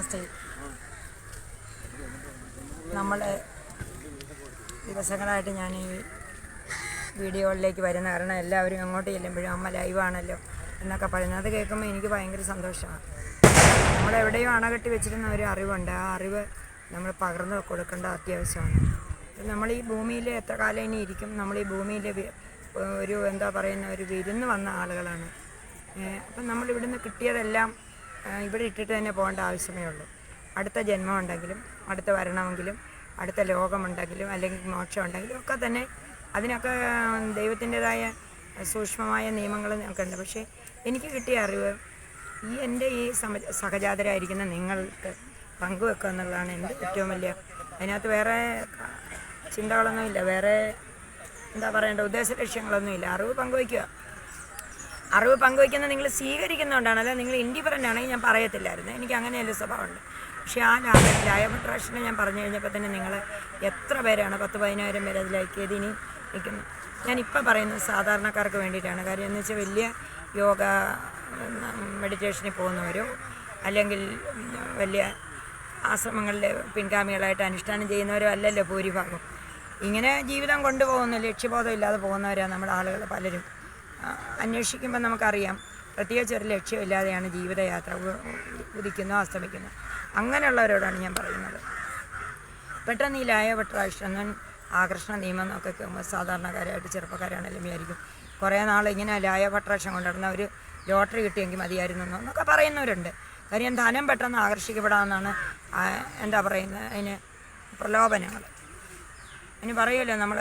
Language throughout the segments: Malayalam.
നമസ്തേ. നമ്മൾ ദിവസങ്ങളായിട്ട് ഞാൻ ഈ വീഡിയോകളിലേക്ക് വരുന്ന കാരണം എല്ലാവരും അങ്ങോട്ട് ചെല്ലുമ്പോഴും അമ്മ ലൈവാണല്ലോ എന്നൊക്കെ പറയുന്നത്. അത് കേൾക്കുമ്പോൾ എനിക്ക് ഭയങ്കര സന്തോഷമാണ് നമ്മളെവിടെയോ അണകെട്ടി വെച്ചിരുന്ന ഒരു അറിവുണ്ട്. ആ അറിവ് നമ്മൾ പകർന്നു കൊടുക്കേണ്ട അത്യാവശ്യമാണ്. നമ്മൾ ഈ ഭൂമിയിൽ എത്ര കാലം ഇനി ഇരിക്കും? നമ്മൾ ഈ ഭൂമിയിൽ ഒരു എന്താ പറയുന്ന ഒരു വിരുന്ന് വന്ന ആളുകളാണ്. അപ്പം നമ്മൾ ഇവിടുന്ന് കിട്ടിയതെല്ലാം ഇവിടെ ഇട്ടിട്ട് തന്നെ പോകേണ്ട ആവശ്യമേ ഉള്ളൂ. അടുത്ത ജന്മം ഉണ്ടെങ്കിലും അടുത്ത വരണമെങ്കിലും അടുത്ത ലോകമുണ്ടെങ്കിലും അല്ലെങ്കിൽ മോക്ഷം ഉണ്ടെങ്കിലും ഒക്കെ തന്നെ അതിനൊക്കെ ദൈവത്തിന്റെതായ സൂക്ഷ്മമായ നിയമങ്ങൾ ഉണ്ട്. പക്ഷേ എനിക്ക് കിട്ടിയ അറിവ് ഈ എന്റെ ഈ സമ സഹജാതരായിരിക്കുന്ന നിങ്ങൾക്ക് പങ്കുവെക്കുക എന്നുള്ളതാണ് എന്റെ ഏറ്റവും വലിയ അതിനകത്ത് വേറെ ചിന്തകളൊന്നുമില്ല വേറെ എന്താ പറയേണ്ട ഉദ്ദേശ ലക്ഷ്യങ്ങളൊന്നുമില്ല അറിവ് പങ്കുവയ്ക്കുക അറിവ് പങ്കുവയ്ക്കുന്ന നിങ്ങൾ സ്വീകരിക്കുന്നതുകൊണ്ടാണ് അല്ല നിങ്ങൾ ഇൻഡിപെൻഡന്റ് ആണെങ്കിൽ ഞാൻ പറയത്തില്ലായിരുന്നു. എനിക്ക് അങ്ങനെയല്ല സ്വഭാവമുണ്ട്. പക്ഷേ ആ ലയപട്രാഷനെ ഞാൻ പറഞ്ഞു കഴിഞ്ഞപ്പോൾ തന്നെ നിങ്ങൾ എത്ര പേരാണ് പത്ത് പതിനായിരം പേര് അത് ലൈക്ക് ഇനി നിൽക്കുന്നു ഞാനിപ്പോൾ പറയുന്നത് സാധാരണക്കാർക്ക് വേണ്ടിയിട്ടാണ്. കാര്യം എന്ന് വെച്ചാൽ വലിയ യോഗ മെഡിറ്റേഷനിൽ പോകുന്നവരോ അല്ലെങ്കിൽ വലിയ ആശ്രമങ്ങളിൽ പിൻഗാമികളായിട്ട് അനുഷ്ഠാനം ചെയ്യുന്നവരോ അല്ലല്ലോ ഭൂരിഭാഗം. ഇങ്ങനെ ജീവിതം കൊണ്ടുപോകുന്ന ലക്ഷ്യബോധം ഇല്ലാതെ പോകുന്നവരാണ് നമ്മുടെ ആളുകൾ പലരും. അന്വേഷിക്കുമ്പോൾ നമുക്കറിയാം. പ്രത്യേകിച്ച് ഒരു ലക്ഷ്യമില്ലാതെയാണ് ജീവിതയാത്ര ഉദിക്കുന്നു അസ്തമിക്കുന്നു. അങ്ങനെയുള്ളവരോടാണ് ഞാൻ പറയുന്നത്. പെട്ടെന്ന് ഈ ലായ ലായപട്രാഷ്ട്രം ആകർഷണ നിയമം എന്നൊക്കെ കേൾക്കുമ്പോൾ സാധാരണക്കാരായിട്ട് ചെറുപ്പക്കാരാണെങ്കിലും വിചാരിക്കും കുറേ നാൾ ഇങ്ങനെ ലായ ലായപട്രാക്ഷം കൊണ്ടുവരുന്ന ഒരു ലോട്ടറി കിട്ടിയെങ്കിൽ മതിയായിരുന്നു എന്നൊക്കെ പറയുന്നവരുണ്ട്. കാര്യം ധനം പെട്ടെന്ന് ആകർഷിക്കപ്പെടാമെന്നാണ് എന്താ പറയുന്നത് അതിന് പ്രലോഭനങ്ങൾ. അതിന് പറയുമല്ലോ നമ്മൾ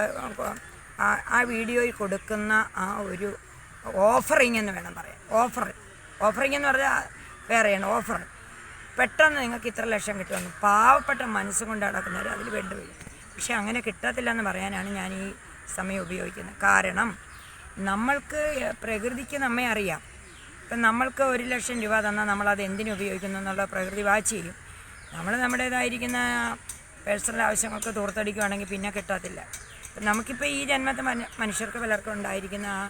ആ വീഡിയോയിൽ കൊടുക്കുന്ന ആ ഒരു ഓഫറിങ് എന്ന് വേണം പറയാം ഓഫർ. ഓഫറിങ് എന്ന് പറഞ്ഞാൽ വേറെയാണ്. ഓഫർ. പെട്ടെന്ന് നിങ്ങൾക്ക് ഇത്ര ലക്ഷം കിട്ടുമെന്ന് പാവപ്പെട്ട മനസ്സുകൊണ്ട് നടക്കുന്നവർ അതിൽ വീഴും പക്ഷെ അങ്ങനെ കിട്ടത്തില്ല എന്ന് പറയാനാണ് ഞാൻ ഈ സമയം ഉപയോഗിക്കുന്നത്. കാരണം നമ്മൾക്ക് പ്രകൃതിക്ക് നമ്മെ അറിയാം. ഇപ്പം നമ്മൾക്ക് ഒരു ലക്ഷം രൂപ തന്നാൽ നമ്മളത് എന്തിനു ഉപയോഗിക്കുന്നു എന്നുള്ള പ്രകൃതി വാച്ച് ചെയ്യും. നമ്മൾ നമ്മുടേതായിരിക്കുന്ന പേഴ്സണൽ ആവശ്യങ്ങൾക്ക് തൂർത്തടിക്കുകയാണെങ്കിൽ പിന്നെ കിട്ടത്തില്ല. നമുക്കിപ്പോൾ ഈ ജന്മത്തെ മന- മനുഷ്യർക്ക് പലർക്കും ഉണ്ടായിരിക്കുന്ന ആ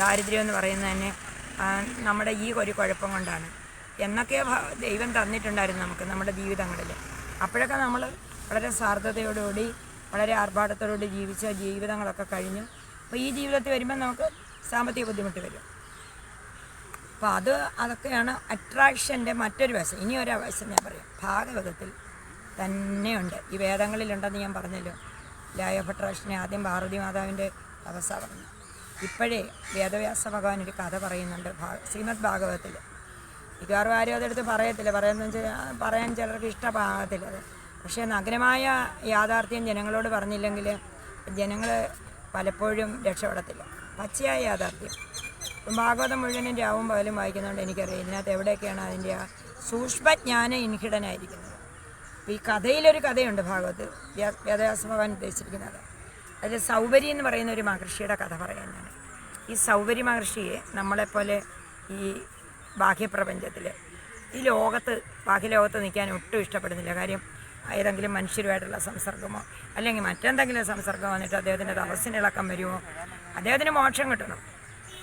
ദാരിദ്ര്യം എന്ന് പറയുന്നത് തന്നെ നമ്മുടെ ഈ ഒരു കുഴപ്പം കൊണ്ടാണ്. എന്നൊക്കെ ദൈവം തന്നിട്ടുണ്ടായിരുന്നു നമുക്ക് നമ്മുടെ ജീവിതങ്ങളിൽ. അപ്പോഴൊക്കെ നമ്മൾ വളരെ സാർദ്ധതയോടുകൂടി വളരെ ആർഭാടത്തോടുകൂടി ജീവിച്ച ജീവിതങ്ങളൊക്കെ കഴിഞ്ഞു. അപ്പോൾ ഈ ജീവിതത്തിൽ വരുമ്പോൾ നമുക്ക് സാമ്പത്തിക ബുദ്ധിമുട്ട് വരും. അപ്പോൾ അത് അതൊക്കെയാണ് അട്രാക്ഷന്റെ മറ്റൊരു വശം. ഇനി ഒരു വശം ഞാൻ പറയാം. ഭാഗവതത്തിൽ തന്നെയുണ്ട്. ഈ വേദങ്ങളിലുണ്ടെന്ന് ഞാൻ പറഞ്ഞല്ലോ. ലായ ഓഫ് ആദ്യം പാർവതി മാതാവിന്റെ അവസ്ഥ പറഞ്ഞു ഇപ്പോഴേ വേദവ്യാസ ഭഗവാൻ ഒരു കഥ പറയുന്നുണ്ട് ശ്രീമദ് ഭാഗവതത്തിൽ. മിക്കവാറും ആരും അതെടുത്ത് പറയത്തില്ല. പറയുന്ന പറയാൻ ചിലർക്ക് ഇഷ്ടമാകത്തില്ല അത് പക്ഷേ നഗ്നമായ യാഥാർത്ഥ്യം ജനങ്ങളോട് പറഞ്ഞില്ലെങ്കിൽ ജനങ്ങൾ പലപ്പോഴും രക്ഷപ്പെടത്തില്ല. പച്ചയായ യാഥാർത്ഥ്യം. ഭാഗവതം മുഴുവനും രാവും പകലും വായിക്കുന്നതുകൊണ്ട് എനിക്കറിയാം ഇതിനകത്ത് എവിടെയൊക്കെയാണ് അതിന്റെ ആ സൂക്ഷ്മജ്ഞാന ഇൻഹിഡനായിരിക്കുന്നത് ഈ കഥയിലൊരു കഥയുണ്ട് ഭാഗവത് വ്യാ- വേദവ്യാസ ഭഗവാൻ ഉദ്ദേശിച്ചിരിക്കുന്നത്. അതിൽ സൗബരി എന്ന് പറയുന്ന ഒരു മഹർഷിയുടെ കഥ പറയാൻ ഞാൻ. ഈ സൗബരി മഹർഷിയെ നമ്മളെപ്പോലെ ഈ ബാഹ്യപ്രപഞ്ചത്തിൽ ഈ ലോകത്ത് ബാഹ്യലോകത്ത് നിൽക്കാൻ ഒട്ടും ഇഷ്ടപ്പെടുന്നില്ല. കാര്യം ഏതെങ്കിലും മനുഷ്യരുമായിട്ടുള്ള സംസർഗമോ അല്ലെങ്കിൽ മറ്റെന്തെങ്കിലും സംസർഗം വന്നിട്ട് അദ്ദേഹത്തിന്റെ തപസ്സിന് ഇളക്കം വരുമോ? അദ്ദേഹത്തിന് മോക്ഷം കിട്ടണം.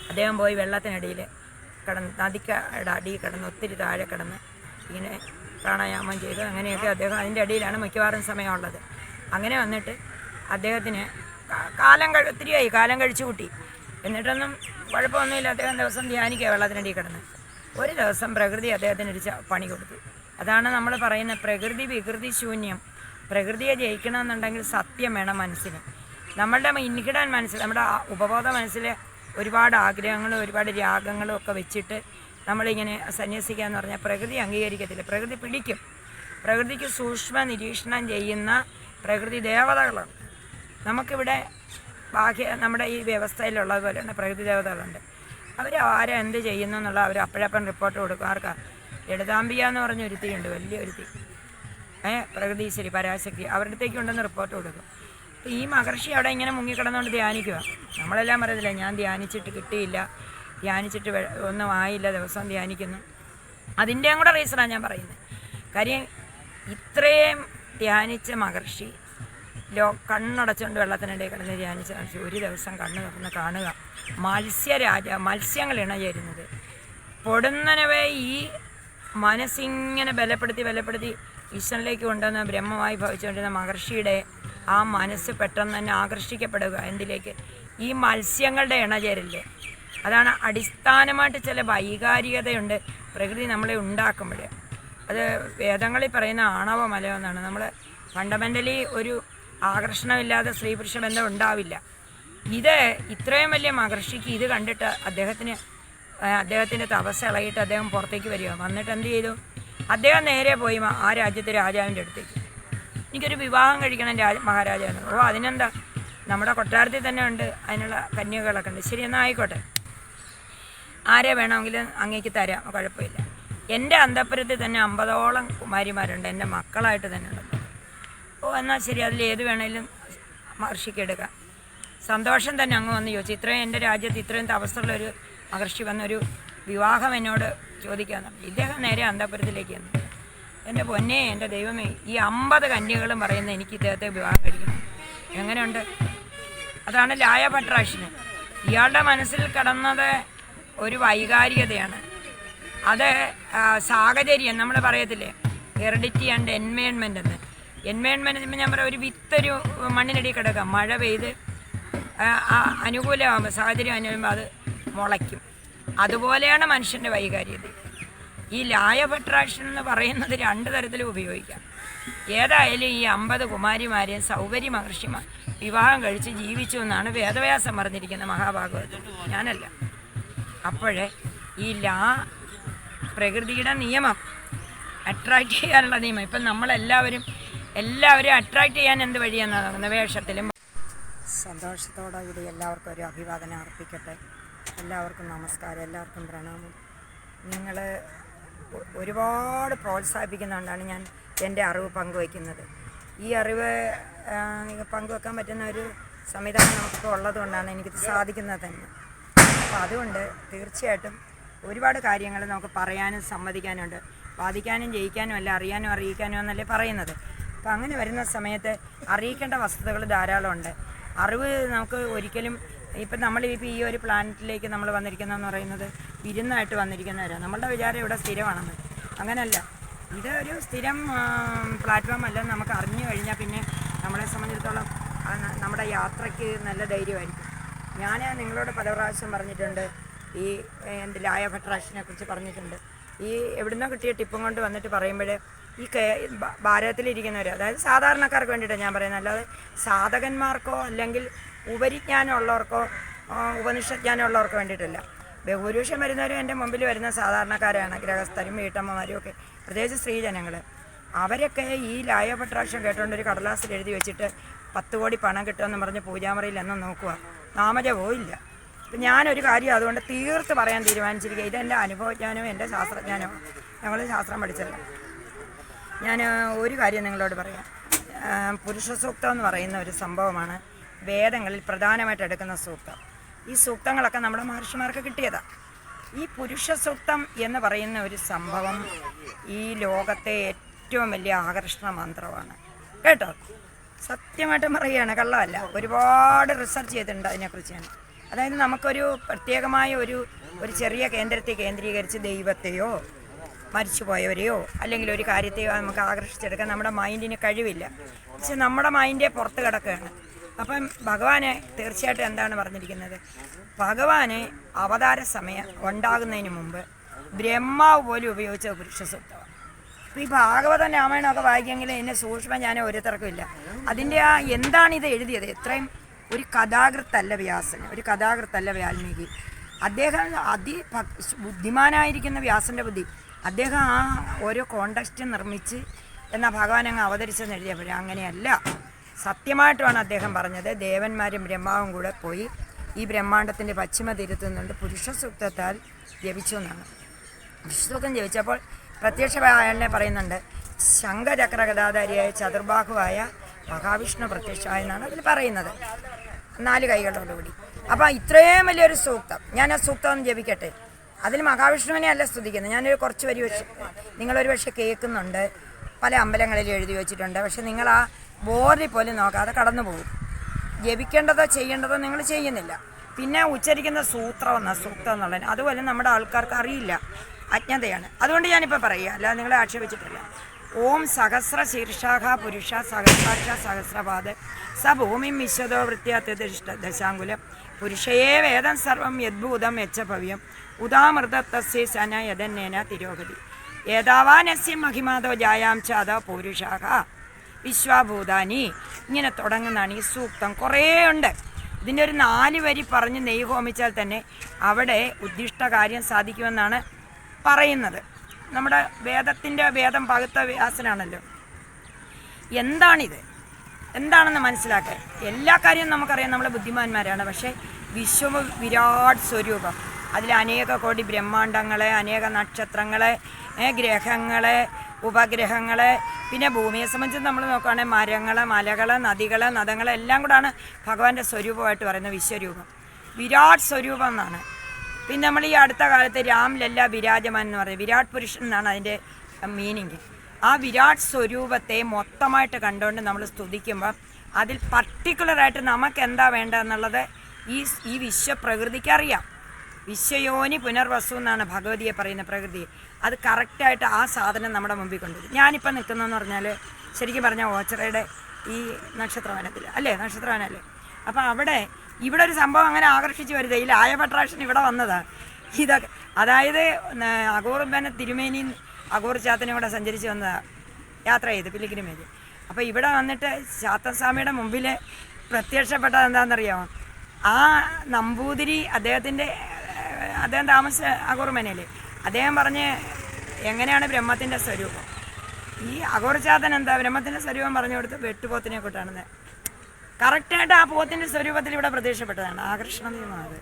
അദ്ദേഹം പോയി വെള്ളത്തിനടിയിൽ കിടന്ന് നദിക്കയുടെ അടിയിൽ കിടന്ന് ഒത്തിരി താഴെ കിടന്ന് ഇങ്ങനെ പ്രാണായാമം ചെയ്ത്. അങ്ങനെയൊക്കെ അദ്ദേഹം അതിന്റെ അടിയിലാണ് മിക്കവാറും സമയമുള്ളത്. അങ്ങനെ വന്നിട്ട് അദ്ദേഹത്തിന് കാലം ഒത്തിരിയായി. കാലം കഴിച്ചു കൂട്ടി. എന്നിട്ടൊന്നും കുഴപ്പമൊന്നുമില്ല. അദ്ദേഹം ദിവസം ധ്യാനിക്കുക വെള്ളത്തിനടിയിൽ കിടന്ന്. ഒരു ദിവസം പ്രകൃതി അദ്ദേഹത്തിന് ഒരു പണി കൊടുത്തു. അതാണ് നമ്മൾ പറയുന്ന പ്രകൃതി വികൃതി ശൂന്യം. പ്രകൃതിയെ ജയിക്കണമെന്നുണ്ടെങ്കിൽ സത്യം വേണം മനസ്സിന്. നമ്മളുടെ ഇൻഹിഡൻ മനസ്സിൽ നമ്മുടെ ഉപബോധ മനസ്സിൽ ഒരുപാട് ആഗ്രഹങ്ങളും ഒരുപാട് രാഗങ്ങളും ഒക്കെ വെച്ചിട്ട് നമ്മളിങ്ങനെ സന്യസിക്കുക എന്ന് പറഞ്ഞാൽ പ്രകൃതി അംഗീകരിക്കത്തില്ല. പ്രകൃതി പിടിക്കും. പ്രകൃതിക്ക് സൂക്ഷ്മ നിരീക്ഷണം ചെയ്യുന്ന പ്രകൃതി ദേവതകളുണ്ട് നമുക്കിവിടെ ബാഹ്യ നമ്മുടെ ഈ വ്യവസ്ഥയിലുള്ളത് പോലെയാണ് പ്രകൃതി ദേവതകളുണ്ട്. അവർ ആരാ എന്ത് ചെയ്യുന്നു എന്നുള്ള അവർ അപ്പോഴപ്പം റിപ്പോർട്ട് കൊടുക്കും. ആർക്കാ? ലളിതാംബിക എന്ന് പറഞ്ഞ ഒരുത്തിയുണ്ട് വലിയ ഒരുത്തി. ഏ പ്രകൃതീശ്വരി പരാശക്തി. അവരുടെ അടുത്തേക്ക് ഉണ്ടെന്ന് റിപ്പോർട്ട് കൊടുക്കും. അപ്പോൾ ഈ മഹർഷി അവിടെ ഇങ്ങനെ മുങ്ങിക്കിടന്നുകൊണ്ട് ധ്യാനിക്കുക നമ്മളെല്ലാം പറയത്തില്ല ഞാൻ ധ്യാനിച്ചിട്ട് കിട്ടിയില്ല. ധ്യാനിച്ചിട്ട് ഒന്നും ആയില്ല ദിവസം ധ്യാനിക്കുന്നു. അതിന്റെയും കൂടെ റീസണാണ് ഞാൻ പറയുന്നത് കാര്യം ഇത്രയും ധ്യാനിച്ച മഹർഷി ലോ കണ്ണടച്ചുകൊണ്ട് വെള്ളത്തിനിടയിൽ കിടന്ന് ധ്യാനിച്ച കാണിച്ചു ഒരു ദിവസം കണ്ണ് തുറന്ന് കാണുക. മത്സ്യരാജ മത്സ്യങ്ങൾ ഇണചേരുന്നത്. പൊടുന്നനവേ ഈ മനസ്സിങ്ങനെ ബലപ്പെടുത്തി ബലപ്പെടുത്തി ഈശ്വരനിലേക്ക് കൊണ്ടുവന്ന ബ്രഹ്മമായി ഭവിച്ചുകൊണ്ടിരുന്ന മഹർഷിയുടെ ആ മനസ്സ് പെട്ടെന്ന് തന്നെ ആകർഷിക്കപ്പെടുക. എന്തിലേക്ക്? ഈ മത്സ്യങ്ങളുടെ ഇണചേരല്ലേ. അതാണ് അടിസ്ഥാനമായിട്ട് ചില വൈകാരികതയുണ്ട് പ്രകൃതി നമ്മളെ ഉണ്ടാക്കുമ്പോൾ അത് വേദങ്ങളിൽ പറയുന്ന ആണവ മലയെന്നാണ് നമ്മൾ ഫണ്ടമെന്റലി ഒരു ആകർഷണമില്ലാതെ സ്ത്രീ പുരുഷ ബന്ധം ഉണ്ടാവില്ല. ഇത് ഇത്രയും വലിയ മഹർഷിക്ക് ഇത് കണ്ടിട്ട് അദ്ദേഹത്തിന് അദ്ദേഹത്തിന്റെ തപസ് ഇളകിയിട്ട് അദ്ദേഹം പുറത്തേക്ക് വരിക. വന്നിട്ട് എന്ത് ചെയ്തു? അദ്ദേഹം നേരെ പോയി ആ രാജ്യത്തെ രാജാവിന്റെ അടുത്തേക്ക്. എനിക്കൊരു വിവാഹം കഴിക്കണം രാജ മഹാരാജാവിന്. ഓ അതിനെന്താ? നമ്മുടെ കൊട്ടാരത്തിൽ തന്നെ ഉണ്ട്. അതിനുള്ള കന്യകളൊക്കെ ഉണ്ട്. ശരി എന്നാൽ ആയിക്കോട്ടെ. ആരെ വേണമെങ്കിലും അങ്ങേക്ക് തരാം. കുഴപ്പമില്ല. എന്റെ അന്തപ്പുരത്തിൽ തന്നെ അമ്പതോളം കുമാരിമാരുണ്ട്. എന്റെ മക്കളായിട്ട് തന്നെ ഉണ്ട്. എന്നാൽ ശരി അതിൽ ഏത് വേണേലും മഹർഷിക്കെടുക്കാം സന്തോഷം തന്നെ അങ്ങ് വന്ന് ചോദിച്ചു. ഇത്രയും എന്റെ രാജ്യത്ത് ഇത്രയും തപസ്സുള്ളൊരു മഹർഷി വന്നൊരു വിവാഹം എന്നോട് ചോദിക്കാൻ ഇദ്ദേഹം നേരെ അന്തപുരത്തിലേക്ക് വന്നു എന്റെ പൊന്നെ എന്റെ ദൈവമേ ഈ അമ്പത് കന്യകളും പറയുന്ന എനിക്ക് ഇദ്ദേഹത്തെ വിവാഹം കഴിക്കണം. എങ്ങനെയുണ്ട്? അതാണ് ലായ പട്രാഷിന് ഇയാളുടെ മനസ്സിൽ കടന്നത് ഒരു വൈകാരികതയാണ്. അത് സാഹചര്യം നമ്മൾ പറയത്തില്ലേ? ഹെറിഡിറ്റി ആൻഡ് എൻവയൺമെന്റ് എന്ന്. എൻവയൺമെന്റ് ഞാൻ പറയാം ഒരു വിത്തൊരു മണ്ണിനടി കിടക്കാം മഴ പെയ്ത് അനുകൂലമാകുമ്പോൾ സാഹചര്യം അനുകൂലമാകുമ്പോൾ അത് മുളയ്ക്കും. അതുപോലെയാണ് മനുഷ്യന്റെ വൈകാര്യത ഈ ലായ ഫെട്രാക്ഷൻ എന്ന് പറയുന്നത് രണ്ട് തരത്തിലും ഉപയോഗിക്കാം. ഏതായാലും ഈ അമ്പത് കുമാരിമാരെയും സൗകര്യ മഹർഷിമാർ വിവാഹം കഴിച്ച് ജീവിച്ചു എന്നാണ് വേദവ്യാസം പറഞ്ഞിരിക്കുന്നത് മഹാഭാഗവത്. ഞാനല്ല. അപ്പോഴേ ഈ ലാ പ്രകൃതിയുടെ നിയമം അട്രാക്റ്റ് ചെയ്യാനുള്ള നിയമം. ഇപ്പം നമ്മളെല്ലാവരും എല്ലാവരും അട്രാക്റ്റ് ചെയ്യാൻ എന്ത് വഴിയെന്നാണ് വേഷത്തിലും. സന്തോഷത്തോടെ കൂടി എല്ലാവർക്കും ഒരു അഭിവാദനം അർപ്പിക്കട്ടെ. എല്ലാവർക്കും നമസ്കാരം എല്ലാവർക്കും പ്രണാമം. നിങ്ങൾ ഒരുപാട് പ്രോത്സാഹിപ്പിക്കുന്നതുകൊണ്ടാണ് ഞാൻ എന്റെ അറിവ് പങ്കുവയ്ക്കുന്നത്. ഈ അറിവ് പങ്കുവെക്കാൻ പറ്റുന്ന ഒരു സംവിധാനം നമുക്ക് ഉള്ളതുകൊണ്ടാണ് എനിക്കിത് സാധിക്കുന്നത് തന്നെ. അപ്പോൾ അതുകൊണ്ട് തീർച്ചയായിട്ടും ഒരുപാട് കാര്യങ്ങൾ നമുക്ക് പറയാനും സമ്മതിക്കാനുണ്ട്. വാദിക്കാനും ജയിക്കാനും അല്ല അറിയാനും അറിയിക്കാനും എന്നല്ലേ പറയുന്നത്. അപ്പോൾ അങ്ങനെ വരുന്ന സമയത്ത് അറിയിക്കേണ്ട വസ്തുതകൾ ധാരാളമുണ്ട് അറിവ് നമുക്ക് ഒരിക്കലും ഇപ്പം നമ്മൾ ഇപ്പോൾ ഈ ഒരു പ്ലാനറ്റിലേക്ക് നമ്മൾ വന്നിരിക്കുന്നതെന്ന് പറയുന്നത് വിരുന്നായിട്ട് വന്നിരിക്കുന്നവരാണ് നമ്മളുടെ വിചാരം ഇവിടെ സ്ഥിരമാണെന്ന്. അങ്ങനല്ല. ഇത് ഒരു സ്ഥിരം പ്ലാറ്റ്ഫോം അല്ല നമുക്ക് അറിഞ്ഞു കഴിഞ്ഞാൽ പിന്നെ നമ്മളെ സംബന്ധിച്ചിടത്തോളം നമ്മുടെ യാത്രയ്ക്ക് നല്ല ധൈര്യമായിരിക്കും. ഞാൻ നിങ്ങളോട് പല പ്രാവശ്യം പറഞ്ഞിട്ടുണ്ട്. ഈ എന്ത് ലായ ഭട്രാഷിനെ കുറിച്ച് പറഞ്ഞിട്ടുണ്ട്. ഈ എവിടുന്നോ കിട്ടിയ ടിപ്പും കൊണ്ട് വന്നിട്ട് പറയുമ്പോൾ ഈ ഭാരതത്തിലിരിക്കുന്നവർ അതായത് സാധാരണക്കാർക്ക് വേണ്ടിയിട്ടാണ് ഞാൻ പറയുന്നത്. അല്ലാതെ സാധകന്മാർക്കോ അല്ലെങ്കിൽ ഉപരിജ്ഞാനം ഉള്ളവർക്കോ ആ, ഉപനിഷജ്ഞാനം ഉള്ളവർക്കോ വേണ്ടിയിട്ടല്ല ബഹുഭൂരിപക്ഷം വരുന്നവരും എന്റെ മുമ്പിൽ വരുന്ന സാധാരണക്കാരാണ് ഗ്രഹസ്ഥരും വീട്ടമ്മമാരും ഒക്കെ. പ്രത്യേകിച്ച് സ്ത്രീജനങ്ങൾ അവരൊക്കെ ഈ ലായപട്രാക്ഷം കേട്ടുകൊണ്ട് ഒരു കടലാസിൽ എഴുതി വെച്ചിട്ട് പത്ത് കോടി പണം കിട്ടുമെന്ന് പറഞ്ഞ് പൂജാമുറിയിൽ എന്നും നോക്കുക നാമജ ഇല്ല. അപ്പം ഞാനൊരു കാര്യം അതുകൊണ്ട് തീർത്ത് പറയാൻ തീരുമാനിച്ചിരിക്കുക. ഇതെന്റെ അനുഭവജ്ഞാനവും എന്റെ ശാസ്ത്രജ്ഞാനവും. ഞങ്ങൾ ശാസ്ത്രം പഠിച്ചല്ല. ഞാൻ ഒരു കാര്യം നിങ്ങളോട് പറയാം. പുരുഷ സൂക്തം എന്ന് പറയുന്ന ഒരു സംഭവമാണ് വേദങ്ങളിൽ പ്രധാനമായിട്ട് എടുക്കുന്ന സൂക്തം. ഈ സൂക്തങ്ങളൊക്കെ നമ്മുടെ മഹർഷിമാർക്ക് കിട്ടിയതാണ് ഈ പുരുഷ സൂക്തം എന്ന് പറയുന്ന ഒരു സംഭവം ഈ ലോകത്തെ ഏറ്റവും വലിയ ആകർഷണ മന്ത്രമാണ്. കേട്ടോ? സത്യമായിട്ടും പറയുകയാണ് കള്ളമല്ല. ഒരുപാട് റിസർച്ച് ചെയ്തിട്ടുണ്ട് അതിനെക്കുറിച്ച് ഞാൻ. അതായത് നമുക്കൊരു പ്രത്യേകമായ ഒരു ഒരു ചെറിയ കേന്ദ്രത്തെ കേന്ദ്രീകരിച്ച് ദൈവത്തെയോ മരിച്ചുപോയവരെയോ അല്ലെങ്കിൽ ഒരു കാര്യത്തെയോ നമുക്ക് ആകർഷിച്ചെടുക്കാൻ നമ്മുടെ മൈൻഡിന് കഴിവില്ല. പക്ഷെ നമ്മുടെ മൈൻഡേ പുറത്ത് കിടക്കുകയാണ്. അപ്പം ഭഗവാനെ തീർച്ചയായിട്ടും എന്താണ് പറഞ്ഞിരിക്കുന്നത്? ഭഗവാനെ അവതാര സമയം ഉണ്ടാകുന്നതിന് മുമ്പ് ബ്രഹ്മാവ് പോലും ഉപയോഗിച്ച പുരുഷ സൂക്തമാണ് അപ്പോൾ ഈ ഭാഗവത രാമായണമൊക്കെ വായിക്കുമെങ്കിൽ ഇതിന്റെ സൂക്ഷ്മം ഞാൻ ഓരോരുത്തർക്കും ഇല്ല അതിന്റെ ആ എന്താണ് ഇത് എഴുതിയത്? എത്രയും ഒരു കഥാകൃത്തല്ല വ്യാസൻ ഒരു കഥാകൃത്തല്ല വാൽമീകി. അദ്ദേഹം അതി ബുദ്ധിമാനായിരിക്കുന്ന വ്യാസന്റെ ബുദ്ധി. അദ്ദേഹം ആ ഓരോ കോണ്ടക്സ്റ്റ് നിർമ്മിച്ച് എന്നാൽ ഭഗവാൻ അങ്ങ് അവതരിച്ചെന്ന് എഴുതിയപ്പോഴേ അങ്ങനെയല്ല. സത്യമായിട്ടുമാണ് അദ്ദേഹം പറഞ്ഞത്. ദേവന്മാരും ബ്രഹ്മാവും കൂടെ പോയി ഈ ബ്രഹ്മാണ്ടത്തിന്റെ പശ്ചിമ തിരുത്തുന്നുണ്ട് പുരുഷ സൂക്തത്താൽ ജപിച്ചു എന്നാണ്. വിഷുസൂക്തം ജപിച്ചപ്പോൾ പ്രത്യക്ഷ പറയുന്നുണ്ട് ശംഖചക്രഗതാധാരിയായ ചതുർബാഹുവായ മഹാവിഷ്ണു പ്രത്യക്ഷ എന്നാണ് അതിൽ പറയുന്നത്. നാല് കൈകളോടുകൂടി. അപ്പോൾ ഇത്രയും വലിയൊരു സൂക്തം. ഞാൻ ആ സൂക്തം ഒന്ന് ജപിക്കട്ടെ? അതിൽ മഹാവിഷ്ണുവിനെ അല്ല സ്തുതിക്കുന്നത്. ഞാനൊരു കുറച്ച് വരി വെച്ച് നിങ്ങളൊരു പക്ഷെ കേൾക്കുന്നുണ്ട്. പല അമ്പലങ്ങളിൽ എഴുതി വെച്ചിട്ടുണ്ട്. പക്ഷെ നിങ്ങൾ ആ ബോർഡിൽ പോലും നോക്കാതെ കടന്നു പോകും. ജപിക്കേണ്ടതോ ചെയ്യേണ്ടതോ നിങ്ങൾ ചെയ്യുന്നില്ല. പിന്നെ ഉച്ചരിക്കുന്ന സൂത്രം എന്ന സൂക്തം എന്നുള്ളത് അതുപോലെ നമ്മുടെ ആൾക്കാർക്ക് അറിയില്ല. അജ്ഞതയാണ്. അതുകൊണ്ട് ഞാനിപ്പോൾ പറയുക. അല്ലാതെ നിങ്ങളെ ആക്ഷേപിച്ചിട്ടില്ല. ഓം സഹസ്ര ശീർഷാഖ പുരുഷ സഹസ്രാക്ഷ സഹസ്രപാദ. സ ഭൂമിം വിശ്വതോ വൃത്തിയത്യതിഷ്ട ദശാങ്കുലം. പുരുഷയേ വേദം സർവം യദ്ഭൂതം യച്ചഭവ്യം ഉദാമൃതത്തസ്യ ശന യതന്നേന തിരോഗതി. ഏതാവാനസ്യ മഹിമാതോ ജായാം ചാത പൗരുഷാഖ വിശ്വാഭൂതാനി ഇങ്ങനെ തുടങ്ങുന്നതാണ് ഈ സൂക്തം. കുറേ ഉണ്ട്. ഇതിന്റെ ഒരു നാല് വരി പറഞ്ഞ് നെയ്യ് ഹോമിച്ചാൽ തന്നെ അവിടെ ഉദ്ദിഷ്ട കാര്യം സാധിക്കുമെന്നാണ് പറയുന്നത്. നമ്മുടെ വേദത്തിന്റെ വേദം പകുത്ത വ്യാസനാണല്ലോ. എന്താണിത്? എന്താണെന്ന് മനസ്സിലാക്കാൻ. എല്ലാ കാര്യവും നമുക്കറിയാം. നമ്മൾ ബുദ്ധിമാന്മാരാണ്. പക്ഷേ വിശ്വ വിരാട് സ്വരൂപം. അതിൽ അനേക കോടി ബ്രഹ്മാണ്ടങ്ങളെ അനേക നക്ഷത്രങ്ങളെ ഗ്രഹങ്ങളെ ഉപഗ്രഹങ്ങളെ പിന്നെ ഭൂമിയെ സംബന്ധിച്ച് നമ്മൾ നോക്കുകയാണെങ്കിൽ മരങ്ങൾ മലകൾ നദികൾ നദങ്ങൾ എല്ലാം കൂടാണ് ഭഗവാന്റെ സ്വരൂപമായിട്ട് പറയുന്നത് വിശ്വരൂപം. വിരാട് സ്വരൂപം എന്നാണ്. പിന്നെ നമ്മൾ ഈ അടുത്ത കാലത്ത് രാംലല്ല വിരാജമാൻ എന്ന് പറയും. വിരാട് പുരുഷൻ എന്നാണ് അതിന്റെ മീനിങ് ആ വിരാട് സ്വരൂപത്തെ മൊത്തമായിട്ട് കണ്ടുകൊണ്ട് നമ്മൾ സ്തുതിക്കുമ്പോൾ അതിൽ പർട്ടിക്കുലറായിട്ട് നമുക്ക് എന്താ വേണ്ടതെന്നുള്ളത് ഈ ഈ വിശ്വപ്രകൃതിക്ക് അറിയാം. വിശ്വയോനി പുനർവസു എന്നാണ് ഭഗവതിയെ പറയുന്ന പ്രകൃതി. അത് കറക്റ്റായിട്ട് ആ സാധനം നമ്മുടെ മുമ്പിൽ കൊണ്ടുവരും. ഞാനിപ്പോൾ നിൽക്കുന്നതെന്ന് പറഞ്ഞാൽ ശരിക്കും പറഞ്ഞാൽ ഓച്ചറയുടെ ഈ നക്ഷത്രവനത്തിൽ അല്ലേ? നക്ഷത്രവനല്ലേ അപ്പോൾ അവിടെ ഇവിടെ ഒരു സംഭവം അങ്ങനെ ആകർഷിച്ച് വരുത് ഈ ലായ അട്രാക്ഷൻ ഇവിടെ വന്നതാണ് ഇതൊക്കെ അതായത് അഗോർബന തിരുമേനി അഗോർ ചാത്തനും കൂടെ സഞ്ചരിച്ച് വന്നതാണ് യാത്ര ചെയ്ത് പിലിഗ്രിമേജ് അപ്പോൾ ഇവിടെ വന്നിട്ട് ശാത്തസ്വാമിയുടെ മുമ്പിൽ പ്രത്യക്ഷപ്പെട്ടത് എന്താണെന്നറിയാമോ ആ നമ്പൂതിരി അദ്ദേഹത്തിന്റെ അദ്ദേഹം താമസ അഗോർമനയിൽ അദ്ദേഹം പറഞ്ഞ് എങ്ങനെയാണ് ബ്രഹ്മത്തിന്റെ സ്വരൂപം? ഈ അഗോർചാതൻ എന്താ ബ്രഹ്മത്തിന്റെ സ്വരൂപം പറഞ്ഞു കൊടുത്ത് വെട്ടുപോത്തിനെ കൊട്ടാണെന്ന്. കറക്റ്റായിട്ട് ആ പോത്തിന്റെ സ്വരൂപത്തിൽ ഇവിടെ പ്രത്യക്ഷപ്പെട്ടതാണ്. ആകർഷണ എന്നുള്ളത്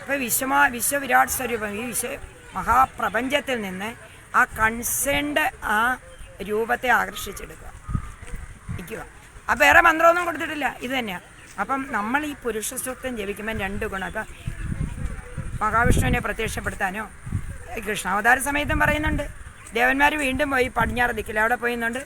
അപ്പോൾ വിശ്വമാ വിശ്വവിരാട് സ്വരൂപം ഈ വിശ്വ മഹാപ്രപഞ്ചത്തിൽ നിന്ന് ആ കൺസേൺഡ് ആ രൂപത്തെ ആകർഷിച്ചെടുക്കുക. ഇരിക്കുക. ആ വേറെ മന്ത്രമൊന്നും കൊടുത്തിട്ടില്ല. ഇത് തന്നെയാണ് അപ്പം നമ്മൾ ഈ പുരുഷ സൂക്തം ജപിക്കുമ്പോൾ രണ്ട് ഗുണം. ഇപ്പം മഹാവിഷ്ണുവിനെ പ്രത്യക്ഷപ്പെടുത്താനോ കൃഷ്ണാവതാര സമയത്തും പറയുന്നുണ്ട്. ദേവന്മാർ വീണ്ടും പോയി പടിഞ്ഞാറ് ദിക്കിൽ അവിടെ പോയിന്നുണ്ട്.